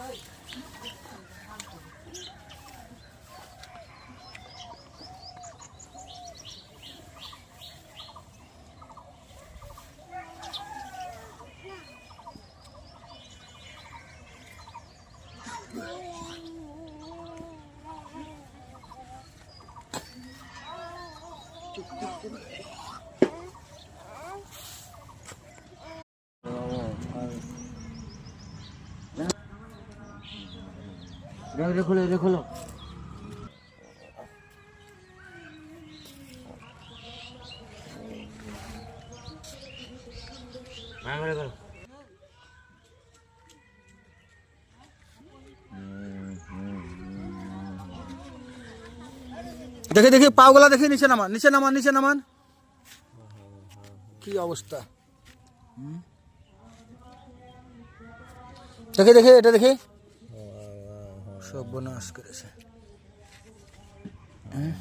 จุกจุกจุก খোলো খোলো। হ্যাঁ করে করো দেখে দেখি পাওগুলা দেখি নিচে নামান নিচে নামান নিচে নামান। কি অবস্থা? দেখে দেখে এটা দেখি। সর্বনাশ করেছে হুম?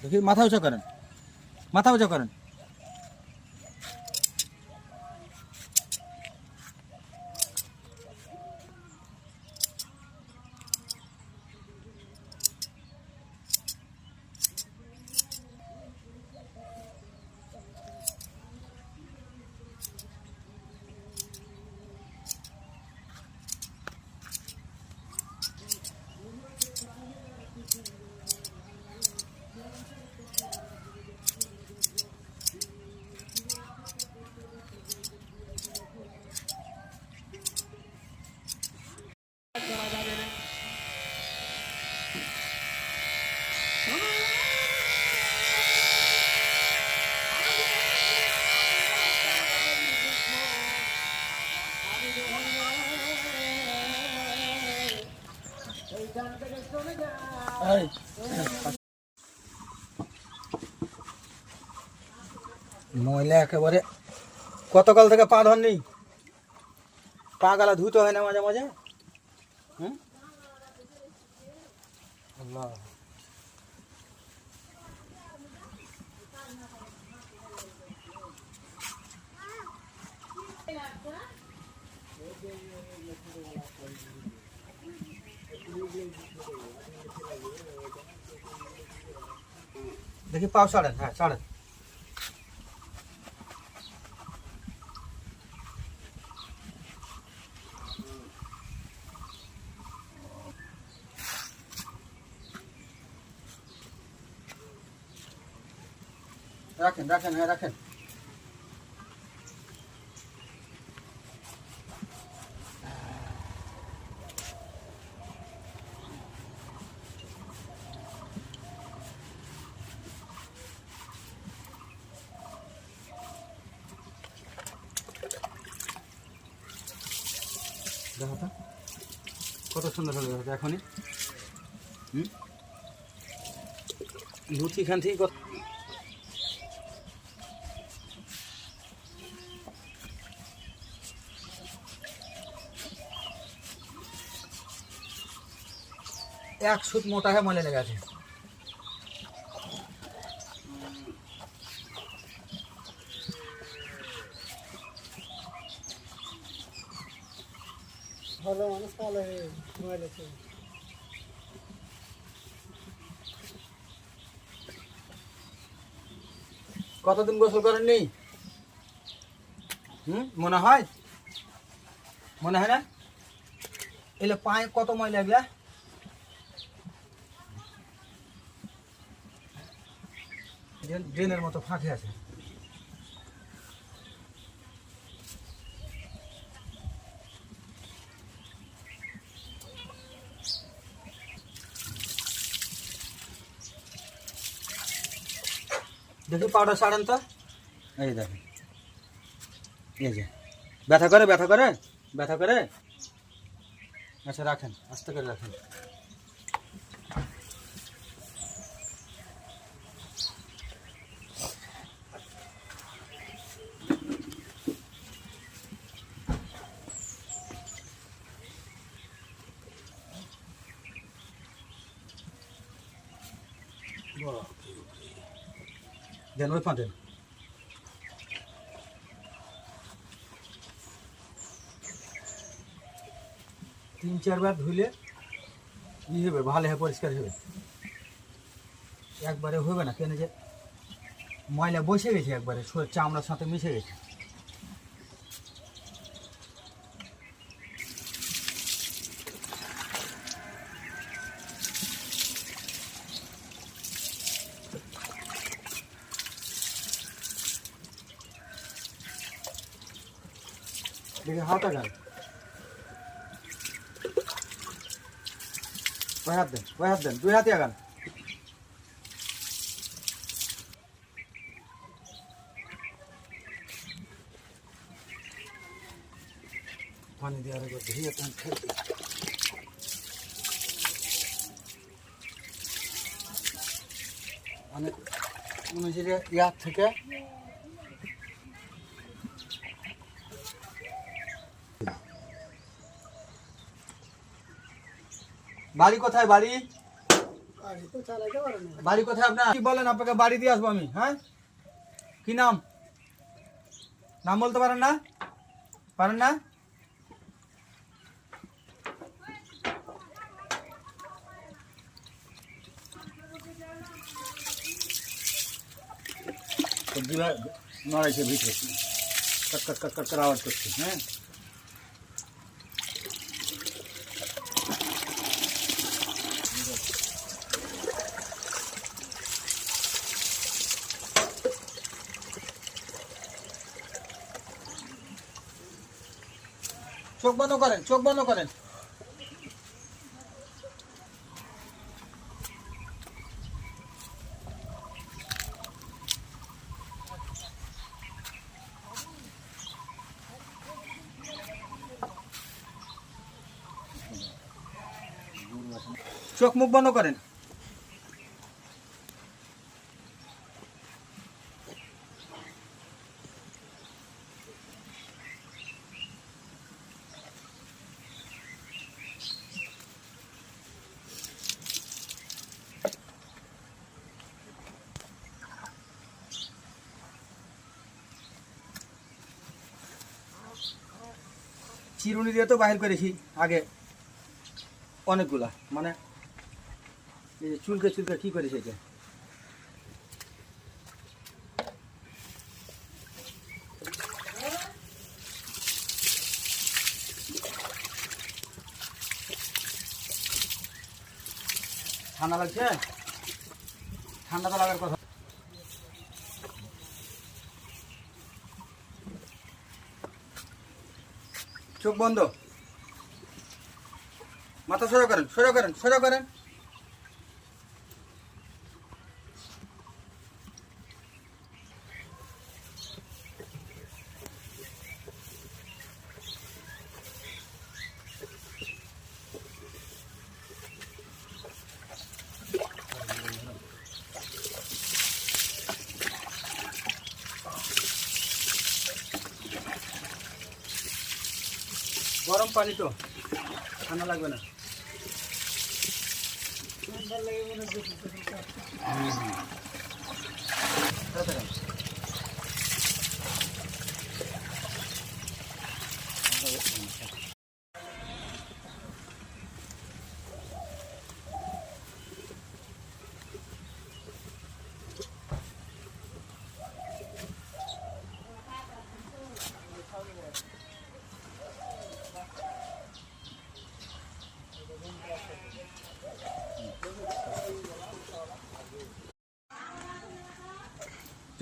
দেখি মাথা উঁচা করেন। মাথা উঁচা করেন। ময়লা একেবারে কতকাল থেকে পা ধরনি। পা গালা ধুতে হয় না মাঝে মাঝে? হুম? আল্লাহ। দেখি পাও ছাড়েন হ্যাঁ ছাড়েন রাখেন রাখেন হ্যাঁ রাখেন দেখো তো কত সুন্দর হয়ে গেছে এখনই। লুচি খান থেকে কত এক সুত মোটা হয়ে মলে লেগে আছে। ভালো মানুষ ভালো মোবাইল আছে কতদিন গোসল করেননি? হুম, মনে হয়? মনে হয় না? এলে পায়ে কত ময়লা ড্রেন- ড্রেনের মতো ফাঁকে আছে। পাউডার সারেন তো এই দেখেন এই যে ব্যথা করে ব্যথা করে ব্যথা করে আচ্ছা রাখেন আস্তে করে রাখেন Whoa. দেন ওই পাঁচ দেন তিন চারবার ধুইলে ই হবে, ভালো হ্যাঁ পরিষ্কার হবে। একবারে হবে না, কেন যে ময়লা বসে গেছে একবারে চামড়ার সাথে মিশে গেছে। হাত আগান ওই হাত দেন, ওই হাত দেন, দুই হাতে আগান পানি দিয়ে আরেকবার ধুয়ে টান খেলতে মানে মনে হচ্ছে ইয়ার থেকে বাড়ি কোথায় বাড়ি? বাড়ি কোথায় আপনার? কি বলেন আপনাকে বাড়ি দিয়ে আসব আমি হ্যাঁ? কি নাম? নাম বলতে পারেন না? পারেন না? সবজিগুলো নড়াইছে ভিতরে। কট কট কট কট করে আওয়াজ করছে হ্যাঁ? চোখ বন্ধ করেন চোখ বন্ধ করেন। চোখ মুখ বন্ধ করেন। চিরুনি দিয়ে তো বাহির করেছি আগে। অনেকগুলা। মানে এই যে চুলকে চুলকে কি করেছে এটা? ঠান্ডা লাগছে? ঠান্ডা তো লাগার কথা। চোখ বন্ধ। মাথা সোজা করেন সোজা করেন সোজা করেন। পানি তো ঠান্ডা লাগবে না ঠান্ডা হুম। তাড়াতাড়ি।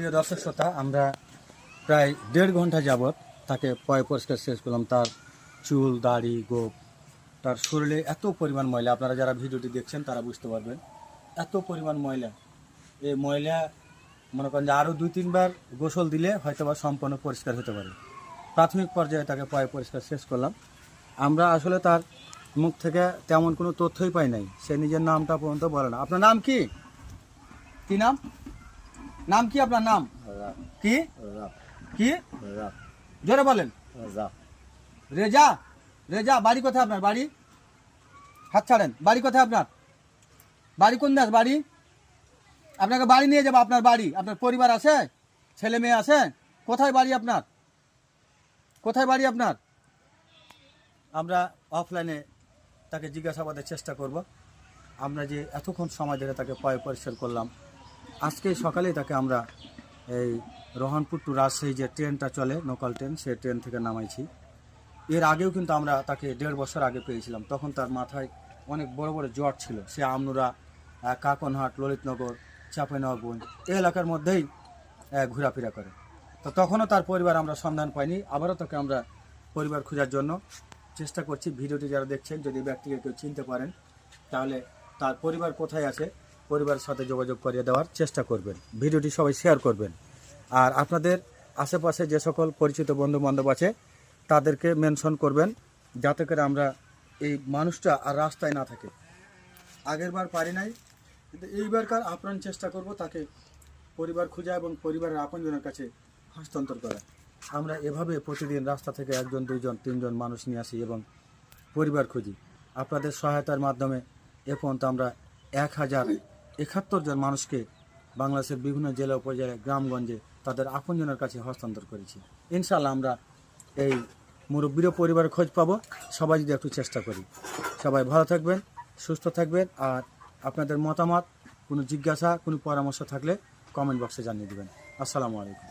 প্রিয় দর্শক শ্রোতা, আমরা প্রায় দেড় ঘণ্টা যাবৎ তাকে পয় পরিষ্কার শেষ করলাম। তার চুল, দাড়ি, গোপ, তার শরীরে এত পরিমাণ ময়লা, আপনারা যারা ভিডিওটি দেখছেন তারা বুঝতে পারবেন, এত পরিমাণ ময়লা। এই ময়লা মনে করেন যে আরও দুই তিনবার গোসল দিলে হয়তো বা সম্পূর্ণ পরিষ্কার হতে পারে। প্রাথমিক পর্যায়ে তাকে পয় পরিষ্কার শেষ করলাম। আমরা আসলে তার মুখ থেকে তেমন কোনো তথ্যই পাই নাই। সে নিজের নামটা পর্যন্ত বলে না। আপনার নাম কি? কি নাম? নাম কি আপনার নাম? কি? কি? জোরে বলেন। রেজা? রেজা বাড়ি কোথায় আপনার? বাড়ি? হাত ছাড়েন। বাড়ি কোথায় আপনার? বাড়ি কোন দেশ বাড়ি? আপনাকে বাড়ি নিয়ে যাব আপনার বাড়ি। আপনার পরিবার আছে? ছেলে মেয়ে আছে? কোথায় বাড়ি আপনার? কোথায় বাড়ি আপনার? আমরা অফলাইনে তাকে জিজ্ঞাসাবাদের চেষ্টা করব। আমরা যে এতক্ষণ সময় ধরে তাকে পয় পরিষ্কার করলাম আজকে সকালেই তাকে আমরা এই রোহনপুর টু রাজশাহী যে ট্রেনটা চলে লোকাল ট্রেন, সেই ট্রেন থেকে নামাইছি। এর আগেও কিন্তু আমরা তাকে দেড় বছর আগে পেয়েছিলাম। তখন তার মাথায় অনেক বড় বড় জ্বর ছিল। সে আমনুরা কাকনহাট, ললিতনগর চাঁপাইনগর এই এলাকার মধ্যেই ঘোরাফেরা করে। তো তখনও তার পরিবার আমরা সন্ধান পাইনি। আবারও তাকে আমরা পরিবার খোঁজার জন্য চেষ্টা করছি। ভিডিওটি যারা দেখছেন, যদি ব্যক্তিকে কেউ চিনতে পারেন, তাহলে তার পরিবার কোথায় আছে পরিবারের সাথে যোগাযোগ করিয়ে দেওয়ার চেষ্টা করবেন। ভিডিওটি সবাই শেয়ার করবেন। আর আপনাদের আশেপাশে যে সকল পরিচিত বন্ধু বান্ধব আছে, তাদেরকে মেনশন করবেন যাতে করে আমরা এই মানুষটা আর রাস্তায় না থাকে। আগের বার পারি নাই, কিন্তু এইবারকার আপ্রাণ চেষ্টা করব তাকে পরিবার খোঁজা এবং পরিবারের আপনজনের কাছে হস্তান্তর করা। আমরা এভাবে প্রতিদিন রাস্তা থেকে একজন, দুইজন, তিনজন মানুষ নিয়ে আসি এবং পরিবার খুঁজি। আপনাদের সহায়তার মাধ্যমে এ পর্যন্ত আমরা এক হাজার একাত্তর জন মানুষকে বাংলাদেশের বিভিন্ন জেলা উপজেলায় গ্রামগঞ্জে তাদের আপনজনের কাছে হস্তান্তর করেছি। ইনশাল্লাহ আমরা এই মুরব্বীর পরিবার খোঁজ পাবো। সবাই যদি একটু চেষ্টা করি। সবাই ভালো থাকবেন, সুস্থ থাকবেন আর আপনাদের মতামত, কোনো জিজ্ঞাসা, কোনো পরামর্শ থাকলে কমেন্ট বক্সে জানিয়ে দেবেন। আসসালামু আলাইকুম।